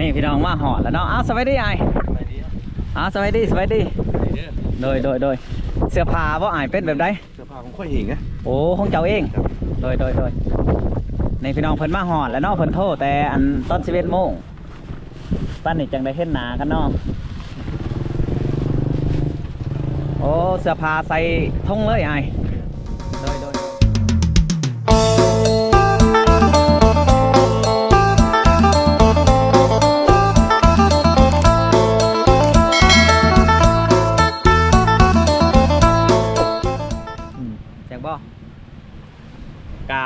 นี่พี่น้องมาหอดแล้วเนาะอ้าวสวัสดีไอ้ายไปดีครับอ้าวสวัสดีสวัสดีไปเด้อโดยโดยโดยเสื้อผ้าว่าอ้ายเป็นแบบใดเสื้อผ้าของข้อยเองนะโอ้ของเจ้าเองครับโดยโดยโดยนี่พี่น้องเพิ่นมาหอดแล้วเนาะเพิ่นโทรแต่อันตอน11โมงตอนนี้จังได้เห็นหน้ากันเนาะโอ้เสื้อผ้าใส่ทงเลยไอ้ายโดยโดยโดย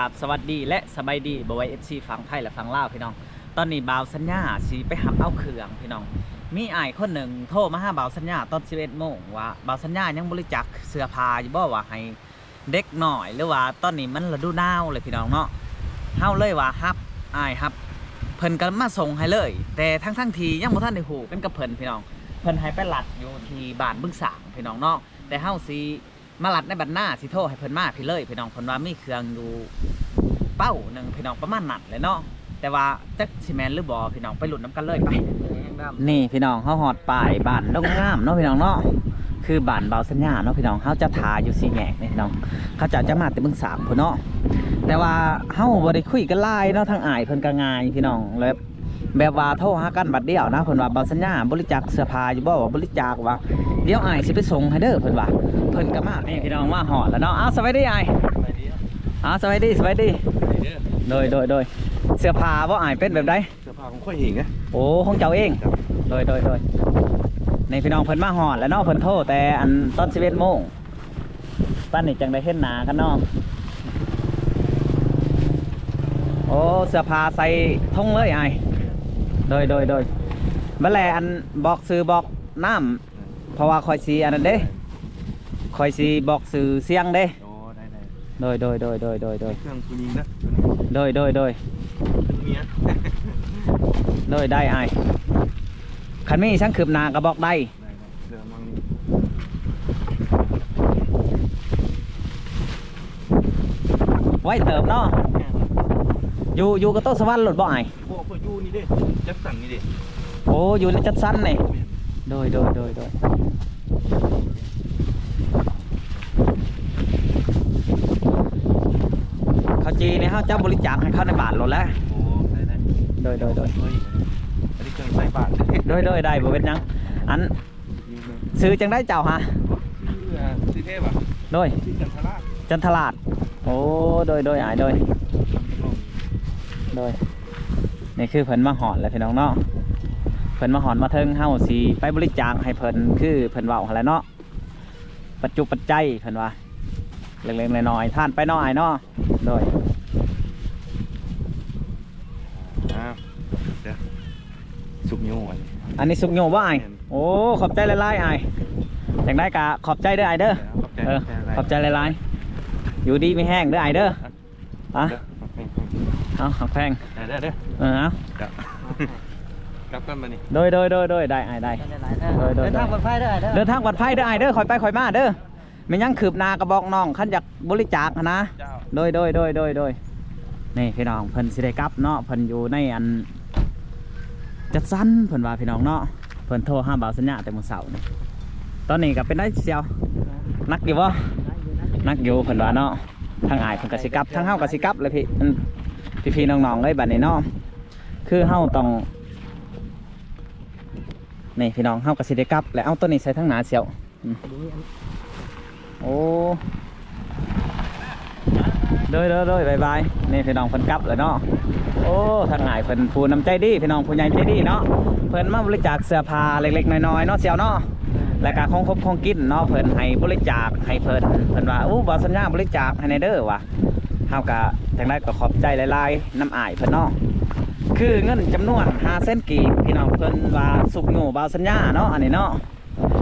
ราบสวัสดีและสบายดีบอยเอฟซีฝั่งไทยและฝั่งลาวพี่น้อง ตอนนี้บ่าวสัญญาสีไปหับเอาเครื่องพี่น้อง มีไอ้คนหนึ่งโทรมาหาบ่าวสัญญาตอน 11โมงว่าบ่าวสัญญายังบริจาคเสื้อผ้าอยู่บ่ว่าให้เด็กหน่อยหรือว่าตอนนี้มันฤดูหนาวเลยพี่น้องเนาะเฮาเลยว่าฮับไอ้ฮับเพิ่นก็มาส่งให้เลย แต่ทั้งทั้งทียังบ่ทันได้ฮู้กันกับเพิ่นพี่น้อง เพิ่นให้ไปหลัดอยู่ที่บ้านบึงสางพี่น้องเนาะแต่เฮาสิ มาหลัดในบัดหน้าสิโทรให้เพิ่นมาพี่เลยพี่น้องเพิ่นว่ามีเครื่องอยู่เป้าหนึ่งพี่น้องประมาณนั้นเลยเนาะแต่ว่าจักสิแมนหรือบ่พี่น้องไปหลุ้นนํกันเลยไป นี่พี่น้องเฮาฮอดป้ายบานดงงามเนาะพี่น้องเนาะคือบานเบาสัญญาเนาะพี่น้องเฮาจะทาอยู่สี่แยกนี่พี่น้องเขาจะจะมาแต่บึงสางพุ่นเนาะแต่ว่าเฮาบ่ได้คุยกันหลายเนาะทางอ้ายเพิ่นก็ง่ายพี่น้องแล้ว แบบว่าโทรหากันบัดเดียวนะเพิ่นว่าเบาสัญญาบริจาคเสื้อผ้าอยู่บ่ว่าบริจาคว่าเดี๋ยวอ้ายสิไปส่งให้เด้อเพิ่นว่าเพิ่นก็มานี่พี่น้องมาฮอดแล้วเนาะอ้าวสวัสดีอ้ายไปดีครับอ้าวสวัสดีสวัสดีไปเด้อโดยโดยโดยเสื้อผ้าบ่อ้ายเป็นแบบใดเสื้อผ้าของข้อยเองนะโอ้ของเจ้าเองครับโดยโดยโดยในพี่น้องเพิ่นมาหอดแล้วเนาะเพิ่นโทรแต่อันตอน11โมงป้านนี่จังได้เห็นหน้ากันเนาะโอ้เสื้อผ้าใส่ทงเลยไอ้าย โดยโดยโดยบัดแลอันบอกซื้อบอกน้ำเพราะว่าคอยสีอันนั้นเด้คอยสีบอกสื่อเสียงเด้โอ้ได้ได้โดยโดยโดยโดยโดยโดยเครื่องคุณยิงนะโดยโดยโดยคุณเมียโดยได้ไอ้ายคันมีช่างคืบหน้าก็บอกได้ได้ได้เรือมังนี่ไว้เติมเนาะอยู่อยู่กับโต๊ะสวรรค์หลดบ่ไอายพวกพวกยูนี่เด้จักสั่งนี่เด้โอ้อยู่ในจัดสั้นนี่แม่นโดยโดยโดยโดยเขาจีนี่เขาจะบริจาคให้เข้าในบาทหลดแล้วโอ้ได้ได้โดยโดยโดยเฮ้ยอันนี้เครื่องใส่บาทโดยโดยได้บ่เป็นหยังอันยิงเลยซื้อจังได้เจ้าฮะเรือที่เทพอะโดยที่จันทราชจันทลาดโอ้โดยโดยอายโดย โดย นี่คือเพิ่นมาหอนแล้วพี่น้องเนาะเพิ่นมาหอนมาเทิงเฮาสิไปบริจาคให้เพิ่นคือเพิ่นเว้าหั่นแหละเนาะปัจจุปัจจัยเพิ่นว่าเล็กๆน้อยๆท่านไปเนาะอ้ายเนาะโดยอ่าเดี๋ยวสุกโยอันนี้อันนี้สุกโยบ่อ้ายโอ้ขอบใจหลายๆอ้ายจังได้กะขอบใจเด้ออ้ายเด้อขอบใจเออขอบใจหลายๆอยู่ดีไม่แห้งเด้ออ้ายเด้ออะเอาหักแพง ได้ได้ได้เออเอาครับกลับกันมานี่โดยโดยโดยโดยได้อ้ายได้โดยโดยเดินทางปลอดภัยเด้อเด้อเดินทางปลอดภัยเด้อไอายเด้อคอยไปคอยมาเด้อไม่ยังขืบหนากระบอกน้องขันอยากบริจาคหั้นนะ เจ้าโดยโดยโดยโดยโดยนี่พี่น้องเพิ่นสิได้กลับเนาะเพิ่นอยู่ในอัน จัดสั้นเพิ่นว่าพี่น้องเนาะเพิ่นโทรห้ามบ่าวสัญญาแต่มื้อเสาร์นี่ตอนนี้ก็เป็นได้เสียวนักอยู่บ่นักอยู่เพิ่นว่าเนาะทางอายเพิ่นก็สิกลับทางเฮาก็สิกลับเลยพี่อืม พี่ๆน้องๆเลยบัดนี้เนาะคือเฮาต้องนี่พี่น้องเฮาก็สิได้กลับ แล้วเอาตัวนี้ใส่ทางหน้าเสียวโอ้เด้อเด้อเด้อบายบายนี่พี่น้องเพิ่นกลับแล้วเนาะโอ้ทางไหนเพิ่นผู้น้ำใจดีพี่น้องผู้ใหญ่ใจดีเนาะเพิ่นมาบริจาคเสื้อผ้าเล็กๆน้อยๆเนาะเสี่ยวเนาะและก็ของครบของกินเนาะเพิ่นให้บริจาคให้เพิ่นเพิ่นว่าอู้บ่สัญญาบริจาคให้ในเด้อว่ะ ฮาก็จังไดก็ขอบใจหลายๆน้ำอายเพิ่นเนาะคือเงินจำนวน5เส้นกีบพี่น้องเพิ่นว่าสุกโง่บ่าวสัญญาเนาะอันนี้เนาะ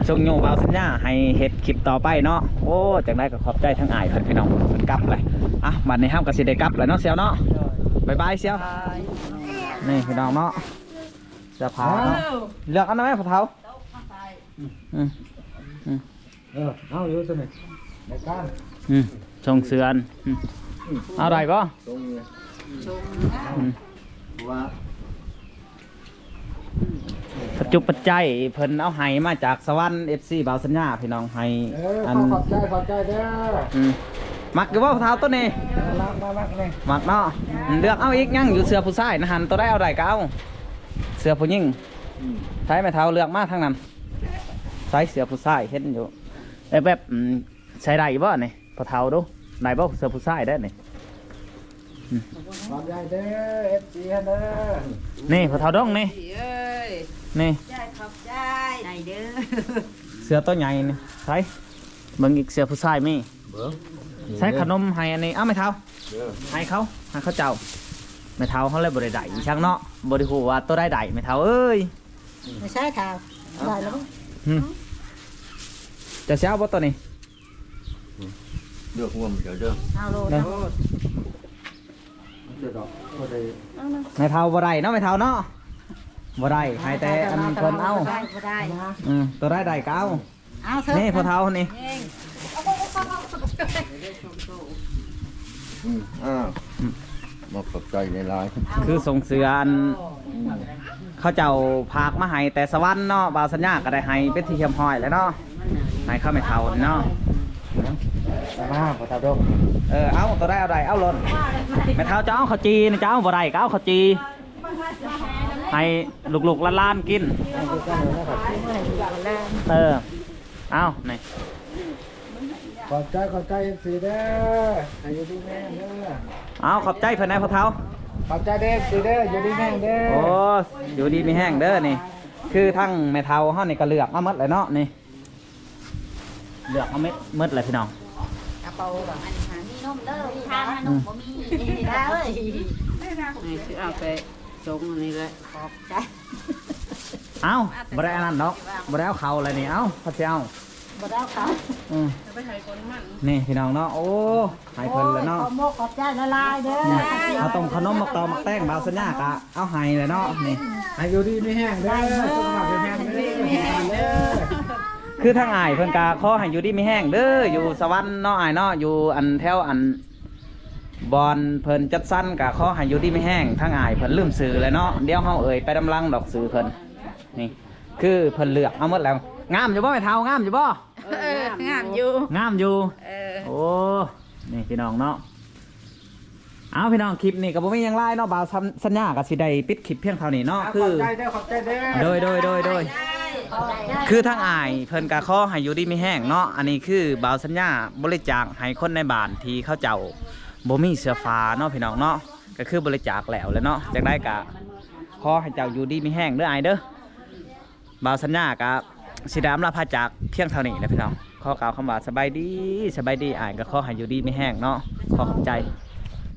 ส่งโยบาวสัญญาให้เฮ็ดคลิปต่อไปเนาะโอ้จังได้ก็ขอบใจทั้งอายเพิ่นพี่น้องเพิ่นกลับเลยอะบัดนี้ห้ามก็สิได้กลับแล้วเนาะเสียวเนาะบ๊ายบายเสียวนี่พี่น้องเนาะเสื้อผ้าเนาะเลือกอันนั้นไหมผู้เฒ่าอืมเออเอาอยู่ตัวนี้ในการอืมส่งเสือนอืม เอาได้ก็ตรงนี้อืมว่าปัจจุปัจจัยเพิ่นเอาไห้มาจากสวรรค์ FC บาวสัญญาพี่น้องไห้เอออัขนอขอบใจขอบใจเด้ออืมมักอยู่บ่เท้าตัวนี้รักมามากเลยมักเนาะอืมเลือกเอาอีกยังอยู่เสื้อผู้ชายนะหันตัวได้เอาได้ก็เอาเสื้อผู้หญิงใช้ไม้เท้าเลือกมาทั้งนั้นใช้เสื้อผู้ชายเห็นอยู่เอ้ยแบบอืมใช้ได้บ่นี่พอเท้าดู ได้บ่เสื้อผู้ชายได้นี่ขอบใจเด้อเอฟซีเด้อนี่พอเท้าดองนี่เอ้ยนี่ใจขอบใจไหนเด้อเสื้อตัวใหญ่นี่ใช้เบิ่งอีกเสื้อผู้ชายมีใช้ขนมให้อันนี้เอ้าไม่เท้าให้เขาให้เขาเจ้าไม่เท้าเขาเลยบริได้ช่างเนาะบริหูว่าตัวได้ได้ไม่เท้าเอ้ยไม่ใช่ค่ะได้แล้วอืมจะเช้าบ่ตัวนี้ เลือกง่วงเดี๋ยวเด้อเอาโลเด้อเดี๋ยวดอกก็ได้ไม่เท้าบ่ได้เนาะไม่เท้าเนาะบ่ได้ให้แต่อันเพิ่นเอาได้บ่ได้อืมตัวได้ได้ก็เอาเอาเถอะนี่พอเท้านี่เองอืมอ้าวมาขอบใจในไลน์คือส่งเสืออันเขาเจ้าพากมาให้แต่สวรรค์เนาะบาวสัญญาก็ได้ให้เป็นที่เทียมห้อยแล้วเนาะให้เข้าไม่เท่านี่เนาะ แต่มาพอตาดงเออเอาตัวได้เอาได้เอาหล่นไม่เท่าจะเอาข้าวจีนี่จะเอาบ่ได้ก็เอาข้าวจีให้ลูกๆล้านๆกินนั่นคือการเดินนะครับเออเอานี่ขอบใจขอบใจเอฟซีเด้อให้อยู่ดีแม่เด้อเอาขอบใจเพื่อนนายพ่อเท้าขอบใจเด้อเอฟซีเด้ออยู่ดีแม่เด้อโอ้อยู่ดีมีแห้งเด้อนี่ คือทั้งแม่เท้าเฮานี่ก็เลือกมาหมดเลยเนาะนี่เลือกมาเม็ดหมดเลยพี่น้องกระ เป๋าแบบอันหามีนมเด้อทานนมบ่มีได้เอ้ยนี่คือเอาไปจงอันนี้เลยขอบใจเอาบ่ได้อันนั้นเนาะบ่ได้เอาเขาอะไรนี่เอาเขาจะเอาบ่ได้ค่ะอืมนี่พี่น้องเนาะโอ้ให้เพิ่นเลยเนาะขอโมกขอบใจละลายเด้อเอาต้มขนมมักตอมักแต้งบาวสัญญากะเอาให้เลยเนาะนี่ให้อยู่ดีไม่แห้งเด้อสุขภาพแข็งแรงเด้อ คือทางอ้ายเพิ่นกะขอให้อยู่ดีมีแห้งเด้ออยู่สวรรค์เนาะอ้ายเนาะอยู่อันแถวอันบอนเพิ่นจัดสั้นกะขอให้อยู่ดีมีแห้งทางอ้ายเพิ่นลืมสื่อเลยเนาะเดี๋ยวเฮาเอ่ยไปดำลังดอกสื่อเพิ่นนี่ คือเพิ่นเลือกเอาหมดแล้วงามอยู่บ่แม่เฒ่างามอยู่บ่เอองามอยู่งามอยู่เออโอ้นี่พี่น้องเนาะเอาพี่น้องคลิปนี่ก็บ่มีหยังไล่เนาะบ่าวสัญสัญญาก็สิได้ปิดคลิปเพียงเท่านี้เนาะขคืออบใจเด้อขอบใจเด้อโดยโดยโดยโดยขอบใจ คือทางอายเพิ่นกะข้อให้อยู่ดีไมีแห้งเนาะ อันนี้คือบาวสัญญาบริจาคให้คนในบ้านที่เขาเจ้าบ่มีเสื้อฟ้าเนาะพี่น้องเนาะ ก็คือบริจาคแล้วแหล้วเนาะจากได้กะขอให้เจ้าอยู่ดีไมีแห้งเด้ออายเด้อบาวสัญญากะสิด้อำลาพาจากเพียงเท่านี้นะพี่น้อง ขอกล่าวคำว่าสบายดีสบายดีอายก็ขอให้อยู่ดีไมีแห้งเนาะ ขอขอบใจ